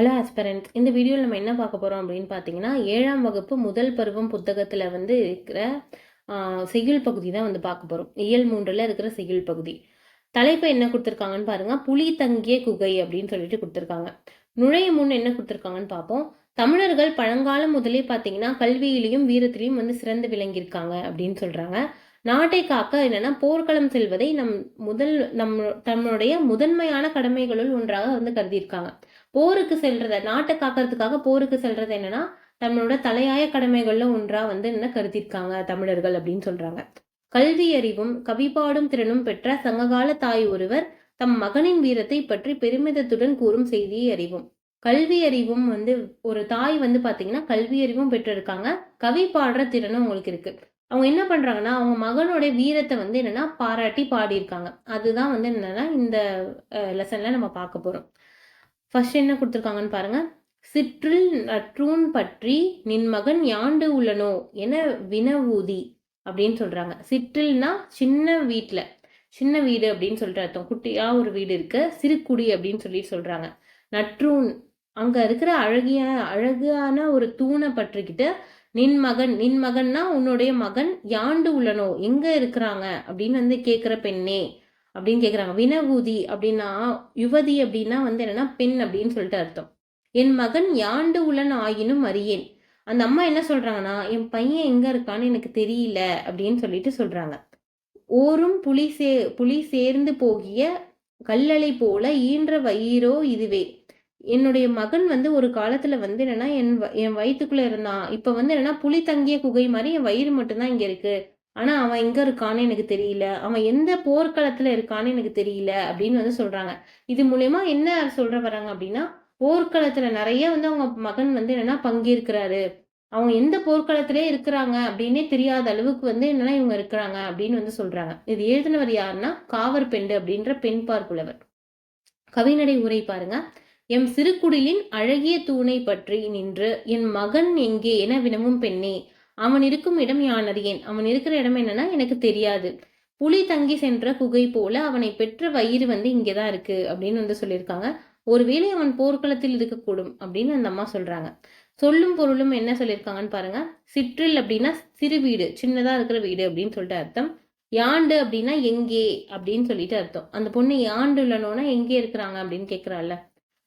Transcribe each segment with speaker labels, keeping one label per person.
Speaker 1: Hello aspirant இந்த வீடியோவில் நம்ம என்ன பார்க்க போகிறோம் அப்படின்னு பார்த்தீங்கன்னா ஏழாம் வகுப்பு முதல் பருவம் புத்தகத்தில் வந்து இருக்கிற செய்யுள் பகுதி தான் வந்து பார்க்க போகிறோம் இயல் மூன்றில் இருக்கிற செய்யுள் பகுதி. தலைப்பு என்ன கொடுத்துருக்காங்கன்னு பாருங்க. புலி தங்கிய குகை அப்படின்னு சொல்லிட்டு கொடுத்துருக்காங்க. நுழைய முன் என்ன கொடுத்துருக்காங்கன்னு பார்ப்போம். தமிழர்கள் பழங்காலம் முதலே பார்த்தீங்கன்னா கல்வியிலையும் வீரத்திலையும் வந்து சிறந்து விளங்கியிருக்காங்க அப்படின்னு சொல்கிறாங்க நாட்டை காக்க என்னன்னா போர்க்களம் செல்வதை நம் முதல் நம் தம்முடைய முதன்மையான கடமைகளுள் ஒன்றாக வந்து கருதியிருக்காங்க. போருக்கு செல்றத நாட்டை காக்கிறதுக்காக போருக்கு செல்றது என்னன்னா தன்னோட தலையாய கடமைகள்ல ஒன்றா வந்து என்ன கருதியிருக்காங்க தமிழர்கள் அப்படின்னு சொல்றாங்க. கல்வி அறிவும் கவிப்பாடும் திறனும் பெற்ற சங்ககால தாய் ஒருவர் தம் மகனின் வீரத்தை பற்றி பெருமிதத்துடன் கூறும் செய்தியை அறிவும். கல்வி அறிவும் வந்து ஒரு தாய் வந்து பாத்தீங்கன்னா கல்வி அறிவும் பெற்றிருக்காங்க. கவி பாடுற திறனும் உங்களுக்கு இருக்கு. அவங்க என்ன பண்றாங்கன்னா அவங்க மகனோட வீரத்தை வந்து என்னன்னா பாராட்டி பாடியிருக்காங்க. அதுதான் வந்து என்னன்னா இந்த லெசன்ல நம்ம பார்க்க போறோம். ஃபர்ஸ்ட் என்ன கொடுத்துருக்காங்கன்னு பாருங்க. சிற்றில் நற்றூன் பற்றி நின் மகன் யாண்டு உள்ளனோ என வினவூதி அப்படின்னு சொல்றாங்க. சிற்றில்னா சின்ன வீட்டில் சின்ன வீடு அப்படின்னு சொல்லிட்டு அர்த்தம். குட்டியா ஒரு வீடு இருக்கு சிறுகுடி அப்படின்னு சொல்லி சொல்றாங்க. நற்றூன் அங்க இருக்கிற அழகிய அழகான ஒரு தூணை பற்றிக்கிட்டு நின் மகன் நின் மகன்னா உன்னுடைய மகன் யாண்டு உள்ளனோ எங்க இருக்கிறாங்க? அப்படின்னு வந்து கேட்குற பெண்ணே. அப்படின்னு கேட்குறாங்க வினவூதி அப்படின்னா யுவதி அப்படின்னா வந்து என்னன்னா பெண் அப்படின்னு சொல்லிட்டு அர்த்தம். என் மகன் யாண்டு உளன் ஆயினும் அறியேன். அந்த அம்மா என்ன சொல்கிறாங்கன்னா என் பையன் எங்கே இருக்கான்னு எனக்கு தெரியல அப்படின்னு சொல்லிட்டு சொல்கிறாங்க ஓரும் புலி சே புலி சேர்ந்து போகிய கல்லலை போல ஈன்ற வயிறோ இதுவே. என்னுடைய மகன் வந்து ஒரு காலத்துல வந்து என்னன்னா என் வ- என் வயிற்றுக்குள்ளே இருந்தான். இப்ப வந்து என்னன்னா புலி தங்கிய குகை மாதிரி என் வயிறு மட்டும்தான் இங்க இருக்கு. ஆனால் அவன் எங்கே இருக்கான்னு எனக்கு தெரியல. அவன் எந்த போர்க்களத்தில் இருக்கான்னு எனக்கு தெரியல அப்படின்னு வந்து சொல்கிறாங்க இது மூலயமா என்ன சொல்கிற வராங்க அப்படின்னா போர்க்களத்தில் நிறைய வந்து அவங்க மகன் வந்து என்னென்னா பங்கேற்கிறாரு. அவங்க எந்த போர்க்களத்திலே இருக்கிறாங்க அப்படின்னே தெரியாத அளவுக்கு வந்து என்னன்னா இவங்க இருக்கிறாங்க அப்படின்னு வந்து சொல்றாங்க. இது எழுதினவர் யாருன்னா காவர் பெண்டு அப்படின்ற பெண் பார்ப்புலவர் கவிநடை உரை பாருங்க. எம் சிறுகுடிலின் அழகிய தூணை பற்றி நின்று என் மகன் எங்கே என வினவும் பெண்ணே அவன் இருக்கும் இடம் யான் அறியேன் அவன் இருக்கிற இடம் என்னன்னா எனக்கு தெரியாது. புலி தங்கி சென்ற குகை போல அவனை பெற்ற வயிறு வந்து இங்கேதான் இருக்கு அப்படின்னு வந்து சொல்லியிருக்காங்க. ஒருவேளை அவன் போர்க்களத்தில் இருக்கக்கூடும் அப்படின்னு அந்த அம்மா சொல்றாங்க. சொல்லும் பொருளும் என்ன சொல்லியிருக்காங்கன்னு பாருங்க. சிற்றில் அப்படின்னா சிறு வீடு சின்னதா இருக்கிற வீடு அப்படின்னு சொல்லிட்டு அர்த்தம். யாண்டு அப்படின்னா எங்கே அப்படின்னு சொல்லிட்டு அர்த்தம். அந்த பொண்ணு யாண்டு இல்லைனோன்னா எங்கே இருக்கிறாங்க அப்படின்னு கேட்குறாள்ல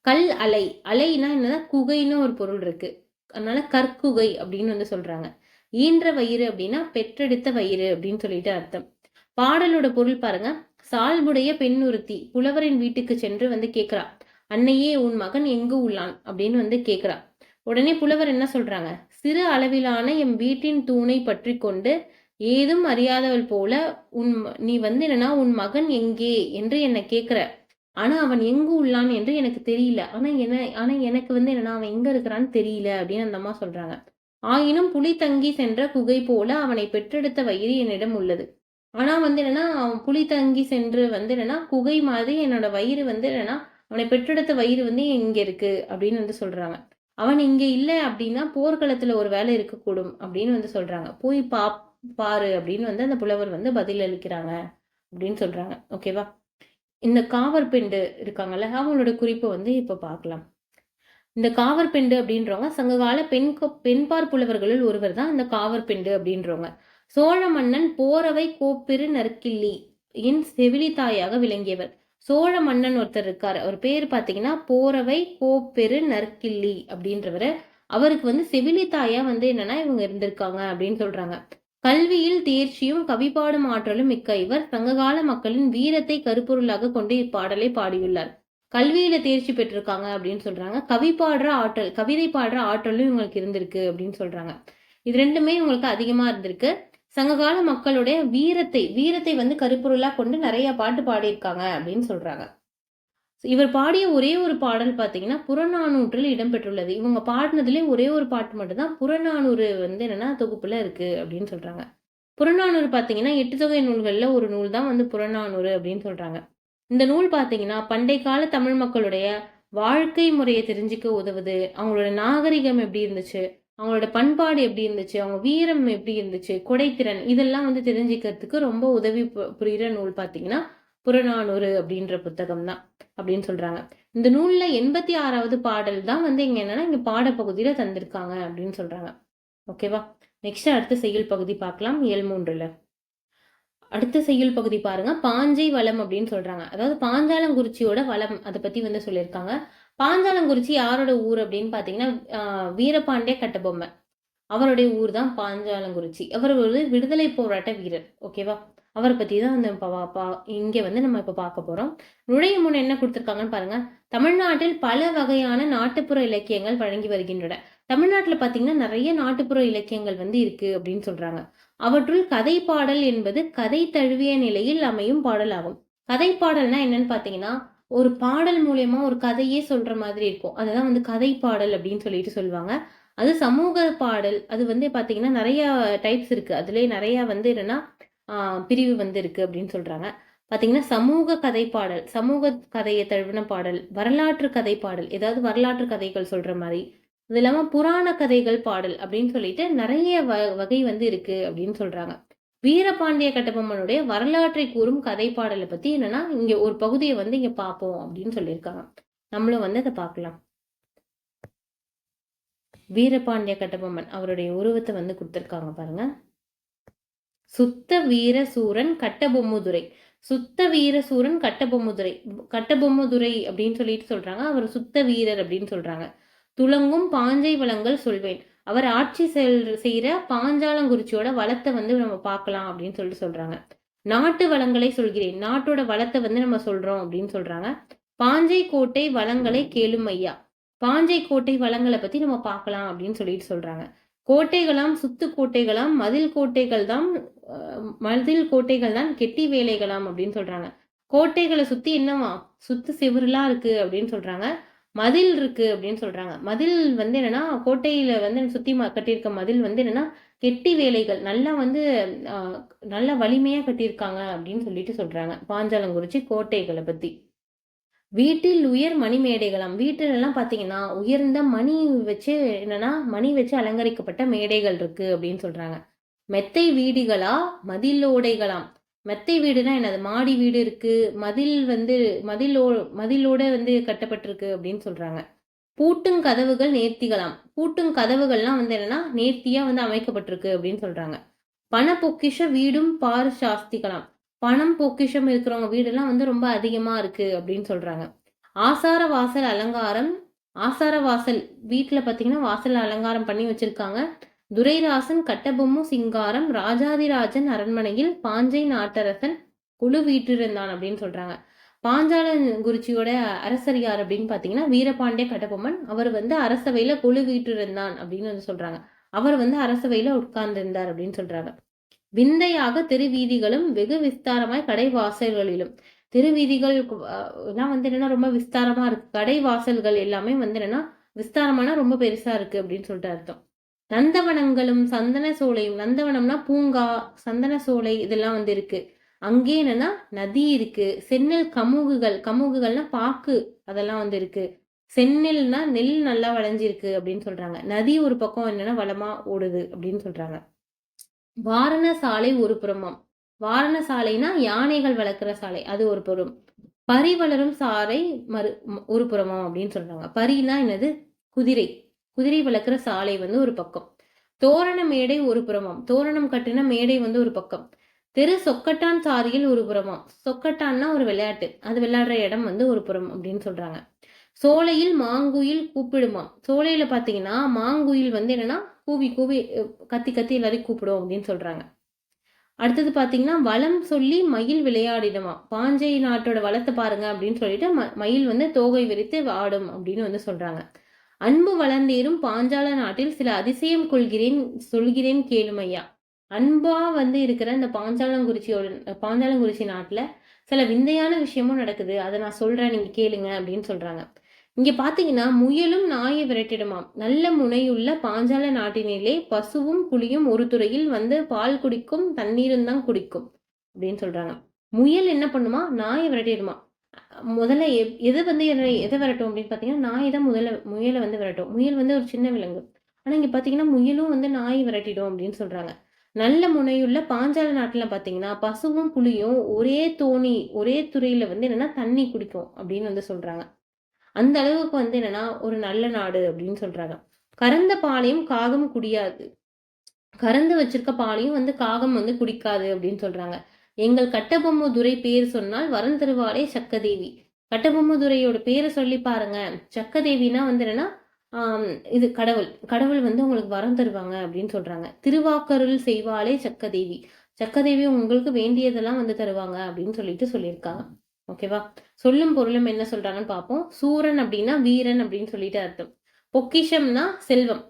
Speaker 1: கல் அலை. அலைனா என்னன்னா குகைன்னு ஒரு பொருள் இருக்கு. அதனால கற்குகை அப்படின்னு வந்து சொல்றாங்க. ஈன்ற வயிறு அப்படின்னா பெற்றெடுத்த வயிறு அப்படின்னு சொல்லிட்டு அர்த்தம். பாடலோட பொருள் பாருங்க. சால்புடைய பெண் ஒருத்தி புலவரின் வீட்டுக்கு சென்று வந்து கேக்குறா அன்னையே உன் மகன் எங்கு உள்ளான்? அப்படின்னு வந்து கேக்குறா உடனே புலவர் என்ன சொல்றாங்க? சிறு அளவிலான எம் வீட்டின் தூணை பற்றி கொண்டு ஏதும் அறியாதவள் போல உன் நீ வந்து என்னன்னா உன் மகன் எங்கே? என்று என்னை கேட்குற. ஆனா அவன் எங்கு உள்ளான்? என்று எனக்கு தெரியல. ஆனா என்ன ஆனா எனக்கு வந்து என்னன்னா அவன் எங்க இருக்கிறான்னு தெரியல அப்படின்னு அந்த அம்மா சொல்றாங்க. ஆயினும் புலி தங்கி சென்ற குகை போல அவனை பெற்றெடுத்த வயிறு என்னிடம் உள்ளது. ஆனா வந்து என்னன்னா அவன் புலி தங்கி சென்று வந்து என்னன்னா குகை மாதிரி என்னோட வயிறு வந்து என்னன்னா அவனை பெற்றெடுத்த வயிறு வந்து இங்க இருக்கு அப்படின்னு வந்து சொல்றாங்க. அவன் இங்க இல்லை அப்படின்னா போர்க்களத்துல ஒரு வேலை இருக்கக்கூடும் அப்படின்னு வந்து சொல்றாங்க. போய் பா பாரு அப்படின்னு வந்து அந்த புலவர் வந்து பதில் அளிக்கிறாங்க அப்படின்னு சொல்றாங்க. ஓகேவா? இந்த காவற்பெண்டு இருக்காங்கல்ல அவங்களோட குறிப்பை வந்து இப்போ பார்க்கலாம். இந்த காவற்பெண்டு அப்படின்றவங்க சங்ககால பெண் பெண்பார் புலவர்களுள் ஒருவர் தான் இந்த காவற்பெண்டு அப்படின்றவங்க. சோழ மன்னன் போரவை கோப்பெரு நற்கிள்ளி இன் செவிலித்தாயாக விளங்கியவர். சோழ மன்னன் ஒருத்தர் இருக்கார். அவர் பேர் பார்த்தீங்கன்னா போரவை கோப்பெரு நற்கிள்ளி அப்படின்றவர். அவருக்கு வந்து செவிலித்தாயா வந்து என்னன்னா இவங்க இருந்திருக்காங்க அப்படின்னு சொல்றாங்க. கல்வியில் தேர்ச்சியும் கவிபாடும் ஆற்றலும் மிக்க இவர். சங்ககால மக்களின் வீரத்தை கருப்பொருளாக கொண்டு இப்பாடலை பாடியுள்ளார். கல்வியில் தேர்ச்சி பெற்றிருக்காங்க அப்படின்னு சொல்கிறாங்க கவி பாடுற ஆற்றல் கவிதை பாடுற ஆற்றலும் இவங்களுக்கு இருந்திருக்கு அப்படின்னு சொல்கிறாங்க இது ரெண்டுமே இவங்களுக்கு அதிகமாக இருந்திருக்கு. சங்ககால மக்களுடைய வீரத்தை வீரத்தை வந்து கருப்பொருளாக கொண்டு நிறைய பாட்டு பாடியிருக்காங்க அப்படின்னு சொல்கிறாங்க இவர் பாடிய ஒரே ஒரு பாடல் பார்த்தீங்கன்னா புறநானூற்றில் இடம்பெற்றுள்ளது. இவங்க பாடினதுலேயே ஒரே ஒரு பாட்டு மட்டும்தான் புறநானூறு வந்து என்னன்னா தொகுப்பில் இருக்குது அப்படின்னு சொல்கிறாங்க புறநானூறு பார்த்தீங்கன்னா எட்டு தொகை நூல்களில் ஒரு நூல் தான் வந்து புறநானூறு அப்படின்னு சொல்கிறாங்க இந்த நூல் பார்த்தீங்கன்னா பண்டை கால தமிழ் மக்களுடைய வாழ்க்கை முறையை தெரிஞ்சுக்க உதவுது. அவங்களோட நாகரிகம் எப்படி இருந்துச்சு? அவங்களோட பண்பாடு எப்படி இருந்துச்சு? அவங்க வீரம் எப்படி இருந்துச்சு? கொடைத்திறன் இதெல்லாம் வந்து தெரிஞ்சுக்கிறதுக்கு ரொம்ப உதவி பு- நூல் பார்த்தீங்கன்னா புறநானூறு அப்படின்ற புத்தகம் தான் அப்படின்னு சொல்கிறாங்க இந்த நூலில் எண்பத்தி ஆறாவது பாடல் தான் வந்து இங்கே என்னன்னா இங்கே பாடப்பகுதியில் தந்திருக்காங்க அப்படின்னு சொல்கிறாங்க ஓகேவா? நெக்ஸ்ட் அடுத்த செயல் பகுதி பார்க்கலாம். ஏழு மூன்றில். அடுத்த செய்யுள் பகுதி பாருங்க. பாஞ்சை வளம் அப்படின்னு சொல்றாங்க. அதாவது பாஞ்சாலங்குறிச்சியோட வளம் அதை பத்தி வந்து சொல்லியிருக்காங்க. பாஞ்சாலங்குறிச்சி யாரோட ஊர் அப்படின்னு பாத்தீங்கன்னா வீரபாண்டிய கட்டபொம்மை அவருடைய ஊர் தான் பாஞ்சாலங்குறிச்சி. அவர் ஒரு விடுதலை போராட்ட வீரர் ஓகேவா அவரை பத்தி தான் அந்த பா- இங்கே இங்க வந்து நம்ம இப்ப பார்க்க போறோம். நுழைய முன் என்ன கொடுத்துருக்காங்கன்னு பாருங்க. தமிழ்நாட்டில் பல வகையான நாட்டுப்புற இலக்கியங்கள் வழங்கி வருகின்றன. தமிழ்நாட்டில் பாத்தீங்கன்னா நிறைய நாட்டுப்புற இலக்கியங்கள் வந்து இருக்கு அப்படின்னு சொல்றாங்க. அவற்றுள் கதை பாடல் என்பது கதை தழுவிய நிலையில் அமையும் பாடலாகும். கதை பாடல்னா என்னன்னு பார்த்தீங்கன்னா ஒரு பாடல் மூலயமா ஒரு கதையே சொல்ற மாதிரி இருக்கும். அதுதான் வந்து கதை பாடல் அப்படின்னு சொல்லிட்டு சொல்லுவாங்க. அது சமூக பாடல். அது வந்து பார்த்தீங்கன்னா நிறைய டைப்ஸ் இருக்கு. அதுலேயே நிறைய வந்து என்னன்னா பிரிவு வந்து இருக்கு அப்படின்னு சொல்றாங்க. பார்த்தீங்கன்னா சமூக கதை பாடல் சமூக கதையை தழுவின பாடல் வரலாற்று கதை பாடல் ஏதாவது வரலாற்று கதைகள் சொல்ற மாதிரி அது இல்லாமல் புராண கதைகள் பாடல் அப்படின்னு சொல்லிட்டு நிறைய வ- வகை வந்து இருக்கு அப்படின்னு சொல்றாங்க. வீரபாண்டிய கட்டபொம்மனுடைய வரலாற்றை கூறும் கதை பாடலை பத்தி என்னன்னா இங்க ஒரு பகுதியை வந்து இங்க பார்ப்போம் அப்படின்னு சொல்லியிருக்காங்க. நம்மளும் வந்து அதை பார்க்கலாம். வீரபாண்டிய கட்டபொம்மன் அவருடைய உருவத்தை வந்து கொடுத்துருக்காங்க பாருங்க. சுத்த வீர சூரன் கட்டபொம்முதுரை. சுத்த வீர சூரன் கட்டபொம்முதுரை. கட்டபொம்முதுரை அப்படின்னு சொல்லிட்டு சொல்றாங்க. அவர் சுத்த வீரர் அப்படின்னு சொல்றாங்க. துலங்கும் பாஞ்சை வளங்கள் சொல்வேன். அவர் ஆட்சி செல் செய்கிற பாஞ்சாலங்குறிச்சியோட வளத்தை வந்து நம்ம பார்க்கலாம் அப்படின்னு சொல்லிட்டு சொல்றாங்க. நாட்டு வளங்களை சொல்கிறேன். நாட்டோட வளத்தை வந்து நம்ம சொல்றோம் அப்படின்னு சொல்றாங்க. பாஞ்சை கோட்டை வளங்களை கேளும் ஐயா. பாஞ்சை கோட்டை வளங்களை பத்தி நம்ம பார்க்கலாம் அப்படின்னு சொல்லிட்டு சொல்றாங்க. கோட்டைகளாம் சுத்து கோட்டைகளாம் மதில் கோட்டைகள் தான் மதில் கோட்டைகள் தான் கெட்டி வேலைகளாம் அப்படின்னு சொல்றாங்க. கோட்டைகளை சுத்தி என்னவா? சுத்து செவருலாம் இருக்கு அப்படின்னு சொல்றாங்க. மதில் இருக்கு அப்படின்னு சொல்றாங்க. மதில் வந்து என்னன்னா கோட்டையில வந்து சுத்தி கட்டியிருக்க மதில் வந்து என்னன்னா கெட்டி வேலைகள் நல்லா வந்து நல்லா வலிமையா கட்டியிருக்காங்க அப்படின்னு சொல்லிட்டு சொல்றாங்க. பாஞ்சாலங்குறிச்சி கோட்டைகளை பத்தி. வீட்டில் உயர் மணி மேடைகளாம். வீட்டிலலாம் பார்த்தீங்கன்னா உயர்ந்த மணி வச்சு என்னன்னா மணி வச்சு அலங்கரிக்கப்பட்ட மேடைகள் இருக்கு அப்படின்னு சொல்றாங்க. மெத்தை வீடுகளா? மதிலோடைகளாம் மெத்தை வீடுனா என்னது? மாடி வீடு இருக்கு. மதில் வந்து மதிலோ மதிலோட வந்து கட்டப்பட்டிருக்கு அப்படின்னு சொல்றாங்க. பூட்டும் கதவுகள் நேர்த்திகளாம். பூட்டும் கதவுகள்லாம் வந்து என்னன்னா நேர்த்தியா வந்து அமைக்கப்பட்டிருக்கு அப்படின்னு சொல்றாங்க. பண பொக்கிஷ வீடும் பார் சாஸ்திகளாம் பணம் பொக்கிஷம் இருக்கிறவங்க வீடெல்லாம் வந்து ரொம்ப அதிகமா இருக்கு அப்படின்னு சொல்றாங்க. ஆசார வாசல் அலங்காரம் ஆசார வாசல் வீட்டுல பாத்தீங்கன்னா வாசல் அலங்காரம் பண்ணி வச்சிருக்காங்க. துரைராசன் கட்டபொம்மு சிங்காரம் ராஜாதிராஜன் அரண்மனையில் பாஞ்சை நாட்டரசன் குழு வீற்றிருந்தான் அப்படின்னு சொல்றாங்க. பாஞ்சாலங்குறிச்சியோட அரசர் யார் அப்படின்னு பாத்தீங்கன்னா வீரபாண்டிய கட்டபொம்மன். அவர் வந்து அரசவையில குழு வீற்றிருந்தான் அப்படின்னு வந்து சொல்றாங்க. அவர் வந்து அரசவையில உட்கார்ந்திருந்தார் அப்படின்னு சொல்றாங்க. விந்தையாக திருவீதிகளும் வெகு விஸ்தாரமாய் கடை வாசல்களிலும். திருவீதிகள் எல்லாம் வந்து என்னன்னா ரொம்ப விஸ்தாரமா இருக்கு. கடை வாசல்கள் எல்லாமே வந்து என்னன்னா விஸ்தாரமான ரொம்ப பெருசா இருக்கு அப்படின்னு சொல்லிட்டு அர்த்தம். நந்தவனங்களும் சந்தன சோலையும் நந்தவனம்னா பூங்கா சந்தன சோலை இதெல்லாம் வந்து இருக்கு. அங்கே என்னன்னா நதி இருக்கு. செந்நெல் கமுகுகள் கமுகுகள்னா பாக்கு அதெல்லாம் வந்து இருக்கு. செந்நெல்னா நெல் நல்லா வளைஞ்சிருக்கு அப்படின்னு சொல்றாங்க. நதி ஒரு பக்கம் என்னன்னா வளமா ஓடுது அப்படின்னு சொல்றாங்க. வாரண சாலை ஒரு புறமாம். வாரண சாலைனா யானைகள் வளர்க்குற சாலை அது ஒரு புறம். பரி வளரும் சாலை மறு ஒரு புறமாம் அப்படின்னு சொல்றாங்க. பரினா என்னது? குதிரை. குதிரை வளர்க்குற சாலை வந்து ஒரு பக்கம். தோரண மேடை ஒரு புறமாம். தோரணம் கட்டின மேடை வந்து ஒரு பக்கம். தெரு சொக்கட்டான் சாரியில் ஒரு புறமாம். சொக்கட்டான்னா ஒரு விளையாட்டு. அது விளையாடுற இடம் வந்து ஒரு புறம் அப்படின்னு சொல்றாங்க. சோலையில் மாங்குயில் கூப்பிடுமாம். சோலையில பாத்தீங்கன்னா மாங்குயில் வந்து என்னன்னா கூவி கூவி கத்தி கத்தி எல்லாரையும் கூப்பிடும் அப்படின்னு சொல்றாங்க. அடுத்தது பாத்தீங்கன்னா வளம் சொல்லி மயில் விளையாடிடுமா பாஞ்சை நாட்டோட வளத்தை பாருங்க அப்படின்னு சொல்லிட்டு ம- மயில் வந்து தோகை விரித்து ஆடும் அப்படின்னு வந்து சொல்றாங்க. அன்பு வளர்ந்தேறும் பாஞ்சால நாட்டில் சில அதிசயம் கொள்கிறேன் சொல்கிறேன் கேளுமையா அன்பா வந்து இருக்கிற இந்த பாஞ்சாலங்குறிச்சியோட பாஞ்சாலங்குறிச்சி நாட்டில் சில விந்தையான விஷயமும் நடக்குது. அதை நான் சொல்றேன் நீங்க கேளுங்க அப்படின்னு சொல்றாங்க. இங்க பாத்தீங்கன்னா முயலும் நாயை விரட்டிடுமாம். நல்ல முனையுள்ள பாஞ்சால நாட்டினிலே பசுவும் புலியும் ஒரு துறையில் வந்து பால் குடிக்கும் தண்ணீரும் தான் குடிக்கும் அப்படின்னு சொல்றாங்க. முயல் என்ன பண்ணுமா? நாயை விரட்டிடுமா? முதல்ல எ- எது வந்து என்ன- எதை விரட்டும் அப்படின்னு பார்த்தீங்கன்னா நாய் தான் முதல்ல முயலை வந்து விரட்டும். முயல் வந்து ஒரு சின்ன விலங்கு. ஆனால் இங்கே பார்த்தீங்கன்னா முயலும் வந்து நாயை விரட்டிடும் அப்படின்னு சொல்கிறாங்க நல்ல முனையுள்ள பாஞ்சால நாட்டில் பார்த்தீங்கன்னா பசுவும் புளியும் ஒரே தோணி ஒரே துறையில் வந்து என்னன்னா தண்ணி குடிக்கும் அப்படின்னு வந்து சொல்கிறாங்க அந்த அளவுக்கு வந்து என்னன்னா ஒரு நல்ல நாடு அப்படின்னு சொல்கிறாங்க கறந்த பாலையும் காகம் குடியாது. கறந்து வச்சிருக்க பாலையும் வந்து காகம் வந்து குடிக்காது அப்படின்னு சொல்கிறாங்க எங்கள் கட்டபொம்மதுரை பேர் சொன்னால் வரம் தருவாளே சக்கதேவி. கட்டபொம்மதுரையோட பேரை சொல்லி பாருங்க. சக்கதேவினா வந்து என்னன்னா இது கடவுள். கடவுள் வந்து உங்களுக்கு வரம் தருவாங்க அப்படின்னு சொல்றாங்க. திருவாக்கருள் செய்வாளே சக்கதேவி. சக்கதேவி உங்களுக்கு வேண்டியதெல்லாம் வந்து தருவாங்க அப்படின்னு சொல்லிட்டு சொல்லியிருக்காங்க. ஓகேவா? சொல்லும் பொருளும் என்ன சொல்றாங்கன்னு பார்ப்போம். சூரன் அப்படின்னா வீரன் அப்படின்னு சொல்லிட்டு அர்த்தம். பொக்கிஷம்னா செல்வம்.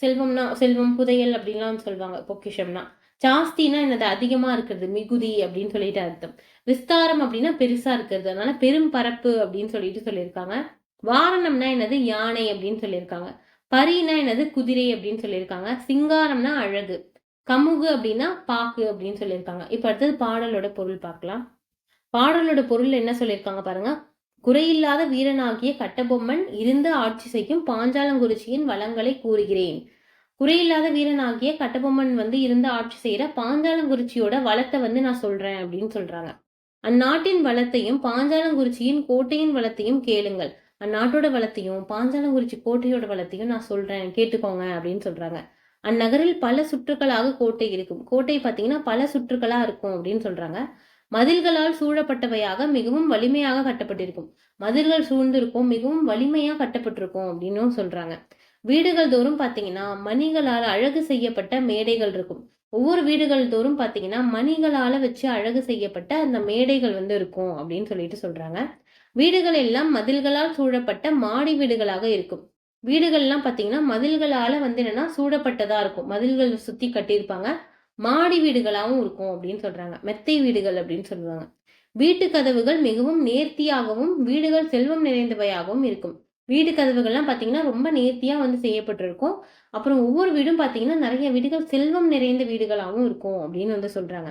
Speaker 1: செல்வம்னா செல்வம் புதையல் அப்படின்லாம் சொல்லுவாங்க. பொக்கிஷம்னா. ஜாஸ்தினா என்னது? அதிகமா இருக்கிறது மிகுதி அப்படின்னு சொல்லிட்டு அர்த்தம். விஸ்தாரம் அப்படின்னா பெருசா இருக்கிறது. அதனால பெரும் பரப்பு அப்படின்னு சொல்லிட்டு சொல்லியிருக்காங்க. வாரணம்னா என்னது? யானை அப்படின்னு சொல்லியிருக்காங்க. பரினா என்னது? குதிரை அப்படின்னு சொல்லியிருக்காங்க. சிங்காரம்னா அழகு. கமுகு அப்படின்னா பாக்கு அப்படின்னு சொல்லியிருக்காங்க. இப்ப அடுத்தது பாடலோட பொருள் பார்க்கலாம். பாடலோட பொருள் என்ன சொல்லியிருக்காங்க பாருங்க. குறையில்லாத வீரனாகிய கட்டபொம்மன் இருந்து ஆட்சி செய்யும் பாஞ்சாலங்குறிச்சியின் வளங்களை கூறுகிறேன். குறையில்லாத வீரனாகிய கட்டபொம்மன் வந்து இருந்து ஆட்சி செய்யற பாஞ்சாலங்குறிச்சியோட வளத்தை வந்து நான் சொல்றேன் அப்படின்னு சொல்றாங்க. அந்நாட்டின் வளத்தையும் பாஞ்சாலங்குறிச்சியின் கோட்டையின் வளத்தையும் கேளுங்கள். அந்நாட்டோட வளத்தையும் பாஞ்சாலங்குறிச்சி கோட்டையோட வளத்தையும் நான் சொல்றேன். கேட்டுக்கோங்க அப்படின்னு சொல்றாங்க. அந்நகரில் பல சுற்றுக்களாக கோட்டை இருக்கும். கோட்டை பார்த்தீங்கன்னா பல சுற்றுக்களா இருக்கும் அப்படின்னு சொல்றாங்க. மதில்களால் சூழப்பட்டவையாக மிகவும் வலிமையாக கட்டப்பட்டிருக்கும். மதில்கள் சூழ்ந்திருக்கும் மிகவும் வலிமையா கட்டப்பட்டிருக்கும் அப்படின்னும் சொல்றாங்க. வீடுகள் தோறும் பார்த்தீங்கன்னா மணிகளால் அழகு செய்யப்பட்ட மேடைகள் இருக்கும். ஒவ்வொரு வீடுகள் தோறும் பார்த்தீங்கன்னா மணிகளால் வச்சு அழகு செய்யப்பட்ட அந்த மேடைகள் வந்து இருக்கும் அப்படின்னு சொல்லிட்டு சொல்கிறாங்க வீடுகள் எல்லாம் மதில்களால் சூழப்பட்ட மாடி வீடுகளாக இருக்கும். வீடுகள்லாம் பார்த்தீங்கன்னா மதில்களால் வந்து என்னென்னா சூழப்பட்டதாக இருக்கும். மதில்கள் சுற்றி கட்டியிருப்பாங்க. மாடி வீடுகளாகவும் இருக்கும் அப்படின்னு சொல்கிறாங்க மெத்தை வீடுகள் அப்படின்னு சொல்லுவாங்க. வீட்டு கதவுகள் மிகவும் நேர்த்தியாகவும் வீடுகள் செல்வம் நிறைந்தவையாகவும் இருக்கும். வீடு கதவுகள்லாம் பார்த்தீங்கன்னா ரொம்ப நேர்த்தியாக வந்து செய்யப்பட்டிருக்கும். அப்புறம் ஒவ்வொரு வீடும் பார்த்தீங்கன்னா நிறைய வீடுகள் செல்வம் நிறைந்த வீடுகளாகவும் இருக்கும் அப்படின்னு வந்து சொல்கிறாங்க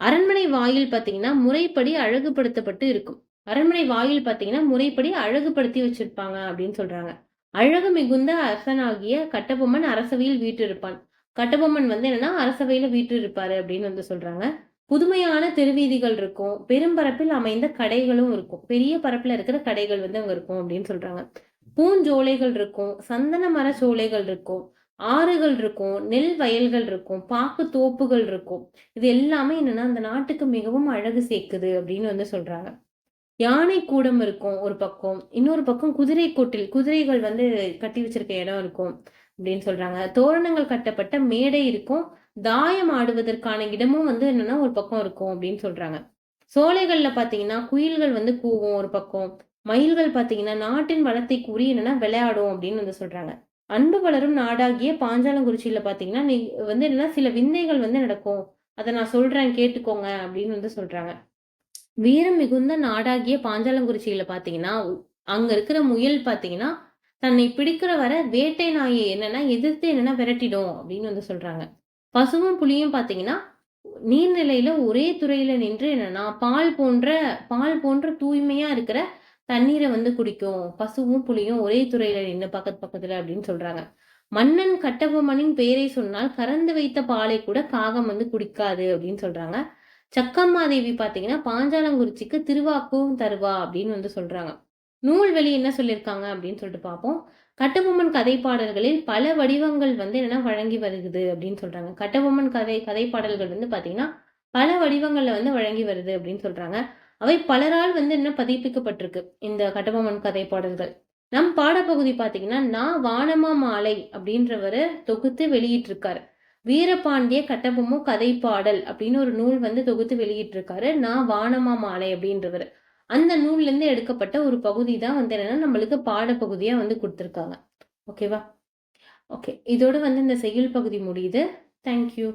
Speaker 1: அரண்மனை வாயில் பார்த்தீங்கன்னா முறைப்படி அழகுபடுத்தப்பட்டு இருக்கும். அரண்மனை வாயில் பார்த்தீங்கன்னா முறைப்படி அழகுபடுத்தி வச்சிருப்பாங்க அப்படின்னு சொல்றாங்க. அழகு மிகுந்த அரசனாகிய கட்டபொம்மன் அரசவையில் வீட்டிருப்பான் கட்டபொம்மன் வந்து என்னன்னா அரசவையில வீட்டு இருப்பாரு அப்படின்னு வந்து சொல்றாங்க. புதுமையான தெருவீதிகள் இருக்கும். பெரும்பரப்பில் அமைந்த கடைகளும் இருக்கும். பெரிய பரப்பில் இருக்கிற கடைகள் வந்து அங்க இருக்கும் அப்படின்னு சொல்றாங்க. பூஞ்சோலைகள் இருக்கும் சந்தன மர சோலைகள் இருக்கும் ஆறுகள் இருக்கும் நெல் வயல்கள் இருக்கும் பாக்கு தோப்புகள் இருக்கும். இது எல்லாமே என்னன்னா அந்த நாட்டுக்கு மிகவும் அழகு சேர்க்குது அப்படின்னு வந்து சொல்றாங்க. யானை கூடம் இருக்கும் ஒரு பக்கம் இன்னொரு பக்கம் குதிரை கொட்டில் குதிரைகள் வந்து கட்டி வச்சிருக்க இடம் இருக்கும் அப்படின்னு சொல்றாங்க. தோரணங்கள் கட்டப்பட்ட மேடை இருக்கும். தாயம் ஆடுவதற்கான இடமும் வந்து என்னன்னா ஒரு பக்கம் இருக்கும் அப்படின்னு சொல்றாங்க. சோலைகள்ல பாத்தீங்கன்னா குயில்கள் வந்து கூவும் ஒரு பக்கம். மயில்கள் பார்த்தீங்கன்னா நாட்டின் வளத்தை கூறி என்னன்னா விளையாடும் அப்படின்னு வந்து சொல்றாங்க. அன்பு வளரும் நாடாகிய பாஞ்சாலங்குறிச்சியில பார்த்தீங்கன்னா நீ வந்து என்னன்னா சில விந்தைகள் வந்து நடக்கும். அதை நான் சொல்றேன் கேட்டுக்கோங்க அப்படின்னு வந்து சொல்றாங்க. வீரம் மிகுந்த நாடாகிய பாஞ்சாலங்குறிச்சியில பார்த்தீங்கன்னா அங்க இருக்கிற முயல் பார்த்தீங்கன்னா தன்னை பிடிக்கிற வர வேட்டை நாயை என்னன்னா எதிர்த்து என்னன்னா விரட்டிடும் அப்படின்னு வந்து சொல்றாங்க. பசுவும் புலியும் பார்த்தீங்கன்னா நீர்நிலையில ஒரே துறையில நின்று என்னன்னா பால் போன்ற பால் போன்ற தூய்மையா இருக்கிற தண்ணீரை வந்து குடிக்கும். பசுவும் புலியும் ஒரே துறையில நின்று பக்கத்து பக்கத்துல அப்படின்னு சொல்றாங்க. மன்னன் கட்டபொம்மனின் பெயரை சொன்னால் கறந்து வைத்த பாலை கூட காகம் வந்து குடிக்காது அப்படின்னு சொல்றாங்க. சக்கம்மாதேவி பாத்தீங்கன்னா பாஞ்சாலங்குறிச்சிக்கு திருவாக்கும் தருவா அப்படின்னு வந்து சொல்றாங்க. நூல்வெளி என்ன சொல்லியிருக்காங்க அப்படின்னு சொல்லிட்டு பார்ப்போம் கட்டபொம்மன் கதை பாடல்களில் பல வடிவங்கள் வந்து என்னன்னா வழங்கி வருது அப்படின்னு சொல்றாங்க. கட்டபொம்மன் கதை கதை பாடல்கள் வந்து பாத்தீங்கன்னா பல வடிவங்கள்ல வந்து வழங்கி வருது அப்படின்னு சொல்றாங்க. அவை பலரால் வந்து என்ன பதிப்பிக்கப்பட்டிருக்கு? இந்த கட்டபொம்மன் கதை பாடல்கள். நம் பாடப்பகுதி பார்த்தீங்கன்னா நான் வானமா மாலை அப்படின்றவரை தொகுத்து வெளியிட்டிருக்காரு. வீரபாண்டிய கட்டபொம்மும் கதை பாடல் அப்படின்னு ஒரு நூல் வந்து தொகுத்து வெளியிட்டிருக்காரு. நான் வானமா மாலை அப்படின்றவர். அந்த நூல்லேருந்து எடுக்கப்பட்ட ஒரு பகுதி தான் வந்து என்னன்னா நம்மளுக்கு பாடப்பகுதியாக வந்து கொடுத்துருக்காங்க. ஓகேவா? ஓகே. இதோடு வந்து இந்த செய்யுள் பகுதி முடியுது. தேங்க்யூ